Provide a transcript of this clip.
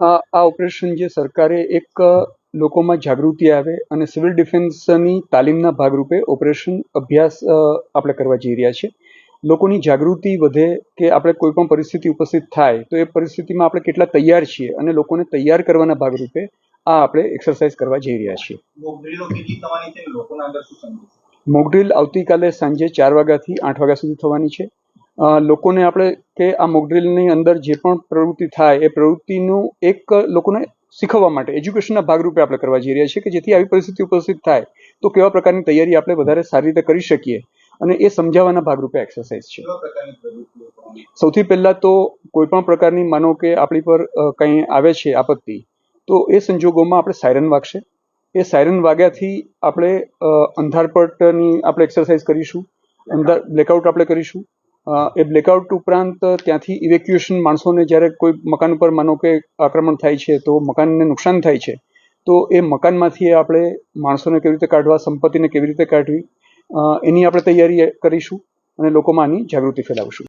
આ આ ઓપરેશન જે સરકારે એક લોકોમાં જાગૃતિ આવે અને સિવિલ ડિફેન્સની તાલીમના ભાગરૂપે ઓપરેશન અભ્યાસ આપણે કરવા જઈ રહ્યા છીએ. લોકોની જાગૃતિ વધે કે આપણે કોઈ પણ પરિસ્થિતિ ઉપસ્થિત થાય તો એ પરિસ્થિતિમાં આપણે કેટલા તૈયાર છીએ અને લોકોને તૈયાર કરવાના ભાગરૂપે આ આપણે એક્સરસાઇઝ કરવા જઈ રહ્યા છીએ. મોકડ્રીલો છે આવતીકાલે સાંજે ચાર વાગ્યાથી આઠ વાગ્યા સુધી થવાની છે. લોકોને આપણે કે આ મોકડ્રીલની અંદર જે પણ પ્રવૃત્તિ થાય એ પ્રવૃત્તિનું એક લોકોને શીખવવા માટે એજ્યુકેશનના ભાગરૂપે આપણે કરવા જઈ રહ્યા છીએ કે જેથી આવી પરિસ્થિતિ ઉપસ્થિત થાય તો કેવા પ્રકારની તૈયારી આપણે વધારે સારી રીતે કરી શકીએ અને એ સમજાવવાના ભાગરૂપે એક્સરસાઇઝ છે. સૌથી પહેલાં તો કોઈ પણ પ્રકારની માનો કે આપણી પર કંઈ આવે છે આપત્તિ તો એ સંજોગોમાં આપણે સાયરન વાગશે. એ સાયરન વાગ્યાથી આપણે અંધારપટની આપણે એક્સરસાઇઝ કરીશું અંધાર બ્લેકઆઉટ આપણે કરીશું એ બ્લેકઆઉટ ઉપરાંત ત્યાંથી ઇવેક્યુએશન માણસોને જ્યારે કોઈ મકાન ઉપર માનો કે આક્રમણ થાય છે, તો મકાનને નુકસાન થાય છે, તો એ મકાનમાંથી આપણે માણસોને કેવી રીતે કાઢવા, સંપત્તિને કેવી રીતે કાઢવી એની આપણે તૈયારી કરીશું અને લોકોમાં આની જાગૃતિ ફેલાવશું.